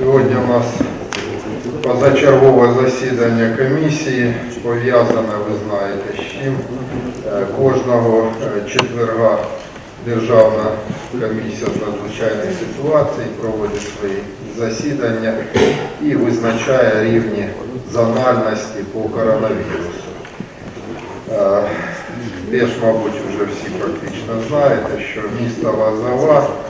Сьогодні у нас позачергове засідання комісії, пов'язане, ви знаєте, з чим. Е, Кожного е, четверга Державна комісія з надзвичайних ситуацій проводить свої засідання і визначає рівні зональності по коронавірусу. Е, Теж, мабуть, вже всі практично знаєте, що місто Лозова Е,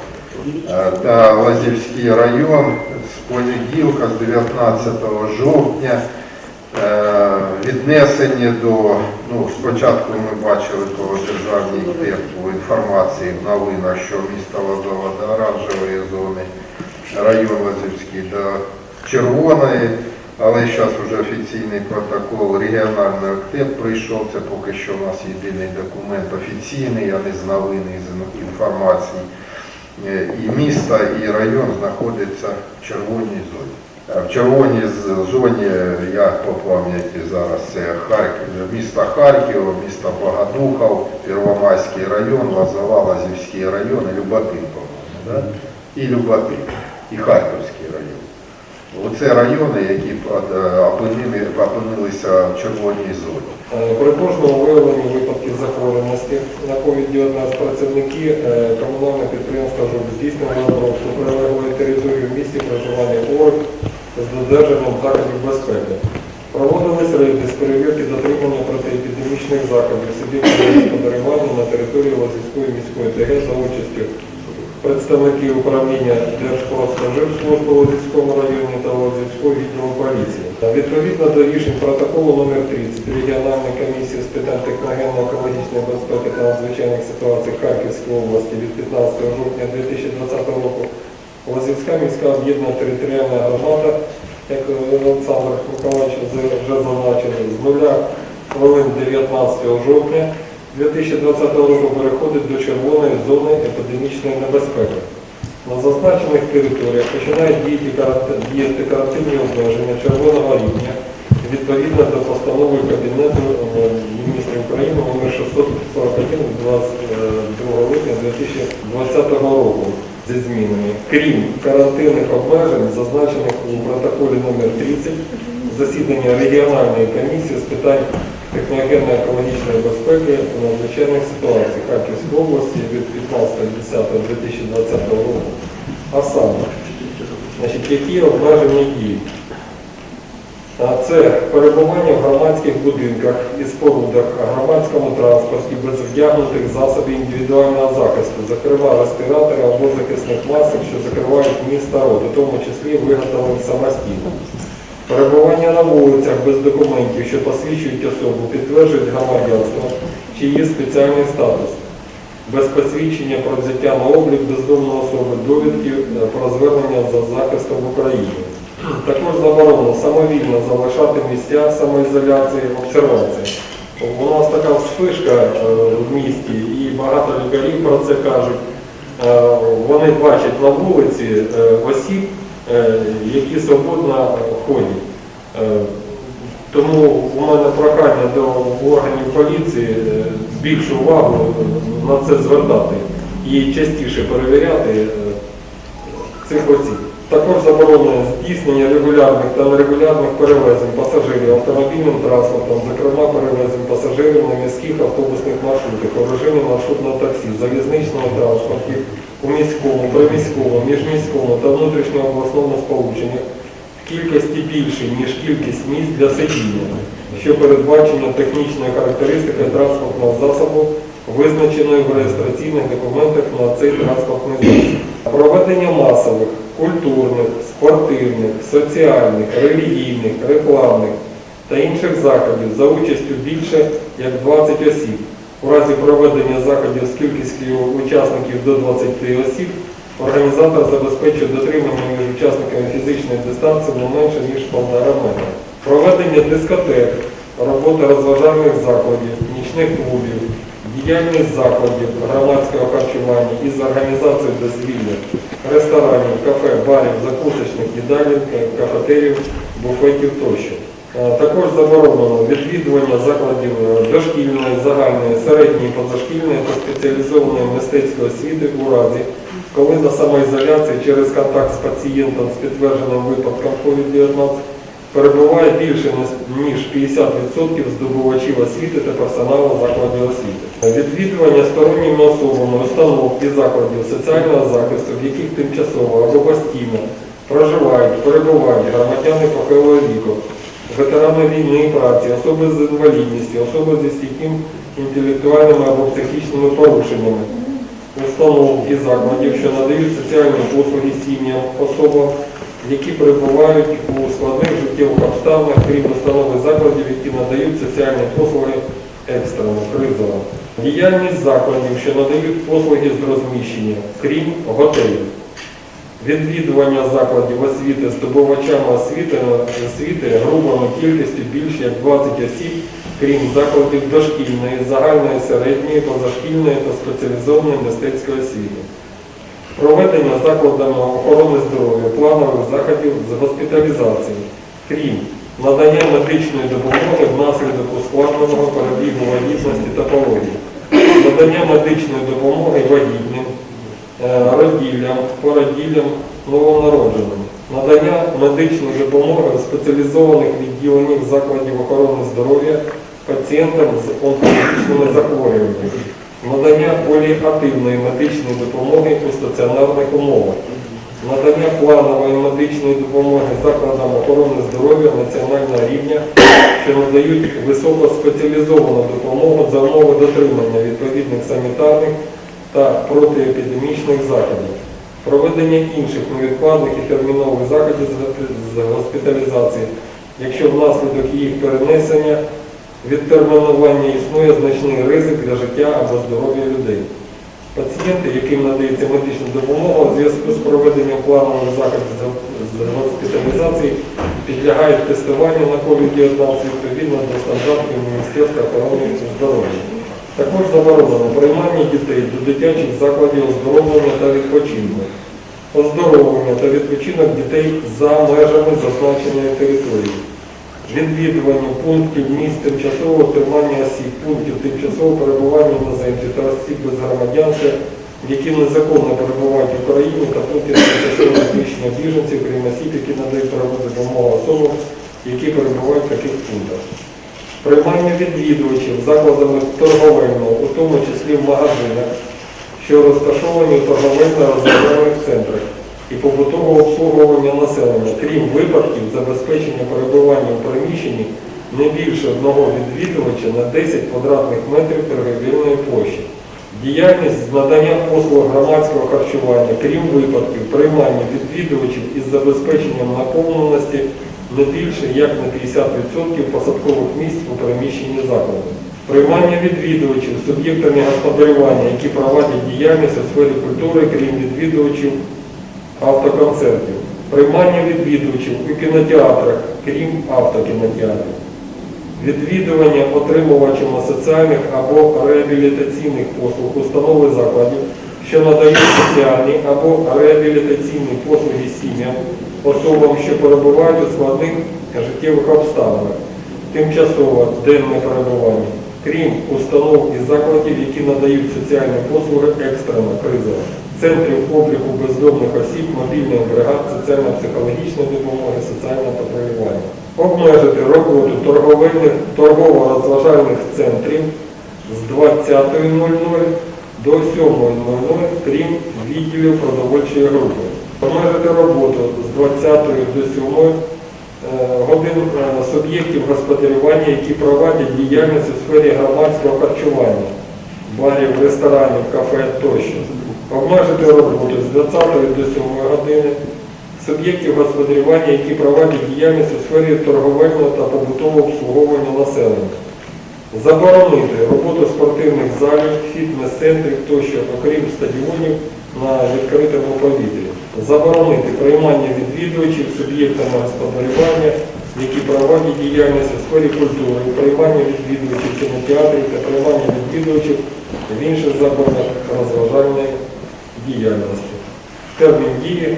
та Лазівський район з понеділка, з 19 жовтня, е, віднесені до, ну, спочатку ми бачили по державній ТЕПу інформації в новинах, що місто Лозова до оранжевої зони, район Лазівський до червоної, але зараз вже офіційний протокол регіональний ТЕП прийшов, це поки що у нас єдиний документ офіційний, а не з новини, з інформації. Е, І місто, і район знаходяться в червоній зоні. Е, В червоній зоні, е, я по пам'яті зараз, це Харків, місто Харків, місто Богодухов, Первомайський район, Лозова, Лазівський район Люботин, по-моєму, да? і Люботин, і Харківський район. Оце райони, які опинилися в червоній зоні. При COVID-19 працівники е, комунального підприємства здійснювали прилеглої території в місті проживання ворог з додержанням заходів безпеки. Проводились рейди з перевірки дотримання протиепідемічних заходів сидів господарювання на території Лозівської міської ТГ за участю представників управління Держпродспоживслужби Лозівському районі та Лозівського відділу поліції. Відповідно до рішень протоколу номер 30 регіональної комісії з питань техногенно-екологічної безпеки та надзвичайних ситуацій Харківської області від 15 жовтня 2020 року Лозівська міська об'єднана територіальна громада, як Олександр Миколаївич вже зазначив, з нуля хвилин 19 жовтня 2020 року переходить до червоної зони епідемічної небезпеки. На зазначених територіях починають діяти карантин- діяти карантинні обмеження червоного рівня відповідно до постанови Кабінету міністрів України номер 641 22 липня 2020 року зі змінами. Крім карантинних обмежень, зазначених у протоколі номер 30 засідання регіональної комісії з питань техногенно-екологічної безпеки та надзвичайних ситуацій Харківської області від 15.10.2020 року. А саме, значить, які обмеження діють? А Це перебування в громадських будинках і спорудах, громадському транспорті без вдягнутих засобів індивідуального захисту, зокрема респіратори або захисних масок, що закривають міста рот, у тому числі виготовлені самостійно. Перебування на вулицях без документів, що посвідчують особу, підтверджують громадянство чи є спеціальний статус, без посвідчення про взяття на облік бездомної особи, довідки е, про звернення за захистом в Україні. Також заборонено самовільно залишати місця самоізоляції, обсервації. У нас така вспишка е, в місті, і багато лікарів про це кажуть. Е, Вони бачать на вулиці осіб, які свободно ходять. Е, Тому у мене прохання до органів поліції е, більшу увагу на це звертати і частіше перевіряти е, цих осіб. Також заборонено здійснення регулярних та нерегулярних перевезень пасажирів автомобільним транспортом, зокрема перевезень пасажирів на міських автобусних маршрутах, у режимі маршрутного таксі, залізничного транспорті, у міському, приміському, міжміському та внутрішньому обласному сполученні в кількості більше, ніж кількість місць для сидіння, що передбачено технічною характеристикою транспортного засобу, визначеною в реєстраційних документах на цей транспортний засіб. Проведення масових, культурних, спортивних, соціальних, релігійних, рекламних та інших заходів за участю більше як 20 осіб. У разі проведення заходів з кількістю учасників до 20 осіб організатор забезпечує дотримання між учасниками фізичної дистанції не менше, ніж полтора метра. Проведення дискотек, робота розважальних закладів, нічних клубів, діяльність закладів громадського харчування із організацією дозвілля, ресторанів, кафе, барів, закусочних, їдалень, кафетерів, буфетів тощо. Е, Також заборонено відвідування закладів е, дошкільної, загальної, середньої, позашкільної та спеціалізованої мистецької освіти у разі коли на самоізоляції через контакт з пацієнтом з підтвердженим випадком COVID-19 перебуває більше ніж 50% здобувачів освіти та персоналу закладів освіти. Відвідування сторонніми особами установ і закладів соціального захисту, в яких тимчасово або постійно проживають, перебувають громадяни похилого віку, ветерани війни і праці, особи з інвалідністю, особи зі стійким інтелектуальними або психічними порушеннями, установ і закладів, що надають соціальні послуги сім'ям, особам, які перебувають у складних життєвих обставинах, крім установ і закладів, які надають соціальні послуги екстрено, кризово. Діяльність закладів, що надають послуги з розміщення, крім готелів. Відвідування закладів освіти здобувачами освіти, освіти групами кількістю більше як 20 осіб, крім закладів дошкільної, загальної, середньої, позашкільної та спеціалізованої мистецької освіти. Проведення закладами охорони здоров'я планових заходів з госпіталізації, крім надання медичної допомоги внаслідок ускладненого перебігу вагітності та пологів, надання медичної допомоги вагітним, е, роділлям, породіллям новонародженим, надання медичної допомоги в спеціалізованих відділеннях закладів охорони здоров'я пацієнтам з онкологічними захворюваннями, надання поліативної медичної допомоги у стаціонарних умовах, надання планової медичної допомоги закладам охорони здоров'я національного рівня, що надають високоспеціалізовану допомогу за умови дотримання відповідних санітарних та протиепідемічних заходів, проведення інших невідкладних і термінових заходів з госпіталізації, якщо внаслідок їх перенесення відтермінування існує значний ризик для життя або здоров'я людей. Пацієнти, яким надається медична допомога у зв'язку з проведенням планових заходів з госпіталізації, підлягають тестуванню на COVID-19 відповідно до стандартів Міністерства охорони здоров'я. Також заборонено приймання дітей до дитячих закладів оздоровлення та відпочинку, оздоровлення та відпочинок дітей за межами зазначеної території відвідування пунктів місць тимчасового тримання осіб, пунктів тимчасового перебування іноземців та осіб без громадянства, які незаконно перебувають в Україні та пунктів тимчасового розміщення біженців, крім осіб, які надають правову допомогу особам, які перебувають в таких пунктах. Приймання відвідувачів закладами торговельного, у тому числі в магазинах, що розташовані у торговельно-розважальних центрах і побутового обслуговування населення, крім випадків забезпечення перебування в приміщенні не більше одного відвідувача на 10 квадратних метрів торговельної площі. Діяльність з надання послуг громадського харчування, крім випадків приймання відвідувачів із забезпеченням наповненості не більше як на 50% посадкових місць у приміщенні закладу. Приймання відвідувачів суб'єктами господарювання, які проводять діяльність у сфері культури, крім відвідувачів автоконцертів, приймання відвідувачів у кінотеатрах, крім автокінотеатрів, відвідування отримувачами соціальних або реабілітаційних послуг установи закладів, що надають соціальні або реабілітаційні послуги сім'ям, особам, що перебувають у складних життєвих обставинах, тимчасово денне перебування, крім установ і закладів, які надають соціальні послуги екстрено кризово, центрів обліку бездомних осіб, мобільних бригад, соціально-психологічної допомоги, соціального патрулювання. Обмежити роботу торгово-розважальних центрів з 20.00 до 7.00, крім відділів продовольчої групи. Обмежити роботу з 20 до 7 е, годин е, суб'єктів господарювання, які проводять діяльність у сфері громадського харчування, барів, ресторанів, кафе тощо. Обмежити роботу з 20 до 7 години суб'єктів господарювання, які проводять діяльність у сфері торговельного та побутового обслуговування населення. Заборонити роботу спортивних залів, фітнес-центрів тощо, окрім стадіонів на відкритому повітрі. Заборонити приймання відвідувачів суб'єктами господарювання, які проводять діяльність у сфері культури, приймання відвідувачів кінотеатрів та приймання відвідувачів в інших закладах розважальної діяльності. Термін дії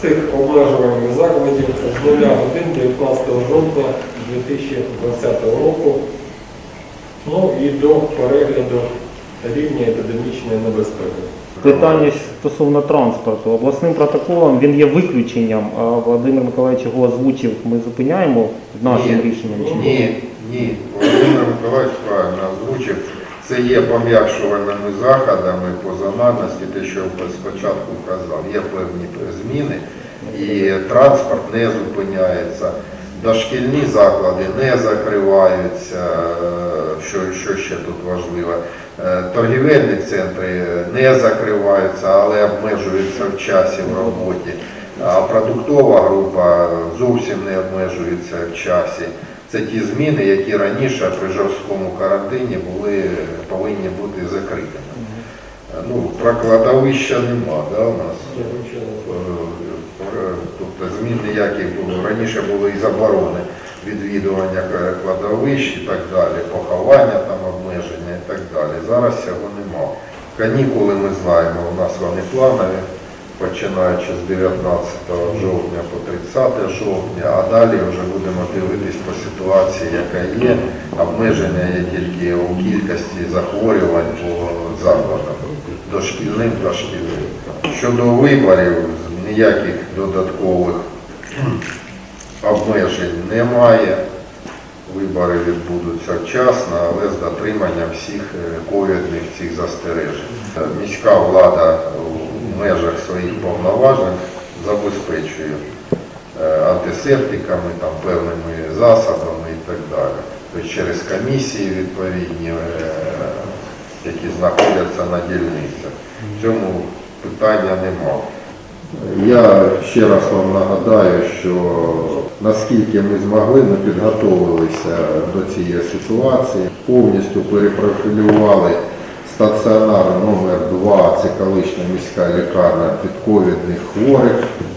цих обмежувальних закладів з 0 годин 19 жовтня 2020 року, ну і до перегляду рівня епідемічної небезпеки. Питання Стосовно транспорту, обласним протоколом він є виключенням, а Володимир Миколаївич його озвучив, ми зупиняємо нашим Ні. рішенням. чи ні? Ні, ні. Володимир Миколаївич правильно озвучив. Це є пом'якшувальними заходами по зональності, те, що спочатку казав. Є певні зміни і транспорт не зупиняється. Дошкільні заклади не закриваються, е, що, що ще тут важливо. Е, Торгівельні центри не закриваються, але обмежуються в часі в роботі. А продуктова група зовсім не обмежується в часі. Це ті зміни, які раніше при жорсткому карантині були, повинні бути закритими. Е, Ну, про кладовища нема, да, у нас? Я нічого не знаю. Е, Тобто змін ніяких було. Раніше були і заборони відвідування кладовищ і так далі, поховання там обмеження і так далі. Зараз цього нема. Канікули ми знаємо, у нас вони планові, починаючи з 19 жовтня по 30 жовтня, а далі вже будемо дивитись по ситуації, яка є. Обмеження є тільки у кількості захворювань по закладах, дошкільним та шкільним. Щодо виборів, ніяких додаткових обмежень немає. Вибори відбудуться вчасно, але з дотриманням всіх е, ковідних цих застережень. Е, Міська влада в межах своїх повноважень забезпечує е, антисептиками, там, певними засобами і так далі. Тобто через комісії відповідні, які знаходяться на дільницях. В цьому питання немає. Я ще раз вам нагадаю, що наскільки ми змогли, ми підготовилися до цієї ситуації, повністю перепрофілювали стаціонар номер 2 це колишня міська лікарня під ковідних хворих,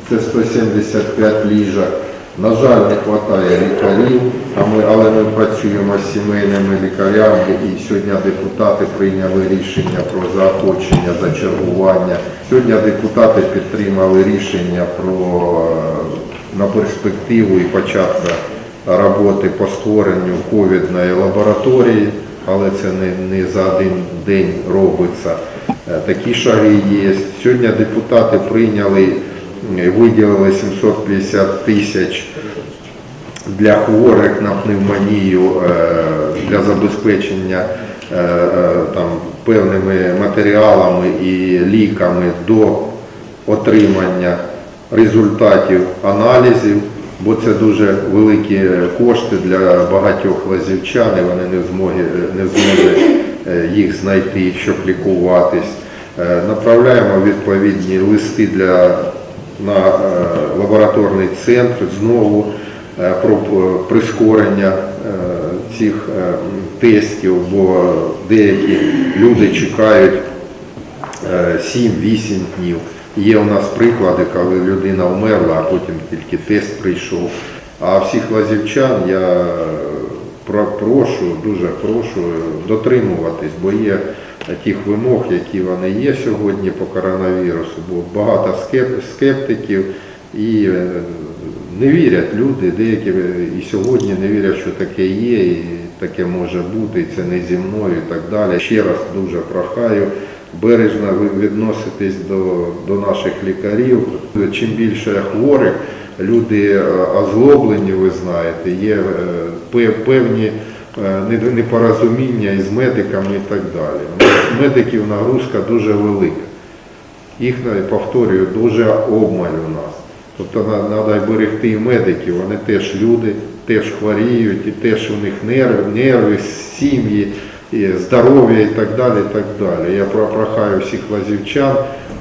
це 175 ліжок. На жаль, не вистачає лікарів, а ми, але ми працюємо з сімейними лікарями і сьогодні депутати прийняли рішення про заохочення за чергування. Сьогодні депутати підтримали рішення про е, на перспективу і початку роботи по створенню ковідної лабораторії, але це не, не за один день робиться. Е, Такі шаги є. Сьогодні депутати прийняли, виділили 750 тисяч для хворих на пневмонію, е, для забезпечення е, е, там, певними матеріалами і ліками до отримання результатів аналізів, бо це дуже великі кошти для багатьох лазівчан, і вони не в змогі, не е, їх знайти, щоб лікуватись. Направляємо відповідні листи для, на е, лабораторний центр знову е, про прискорення е, цих е, тестів, бо деякі люди чекають е, 7-8 днів. Є у нас приклади, коли людина вмерла, а потім тільки тест прийшов. А всіх лазівчан я прошу, дуже прошу дотримуватись, бо є тих вимог, які вони є сьогодні по коронавірусу, бо багато скеп- скептиків і е, не вірять люди, деякі і сьогодні не вірять, що таке є, і таке може бути, і це не зі мною і так далі. Ще раз дуже прохаю бережно відноситись до, до наших лікарів. Чим більше хворих, люди е, озлоблені, ви знаєте, є е, певні непорозуміння із медиками і так далі. Медиків нагрузка дуже велика. Їх, повторюю, дуже обмаль у нас. Тобто треба берегти і медиків, вони теж люди, теж хворіють, і теж у них нерви, нерви, сім'ї, здоров'я і так далі. і так далі. Я прохаю всіх лазівчан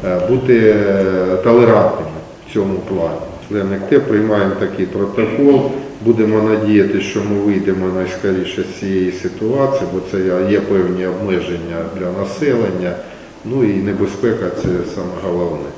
е, бути е, толерантними в цьому плані. Члени приймаємо такий протокол. Будемо надіяти, що ми вийдемо найскоріше з цієї ситуації, бо це є певні обмеження для населення. Ну і небезпека це саме головне.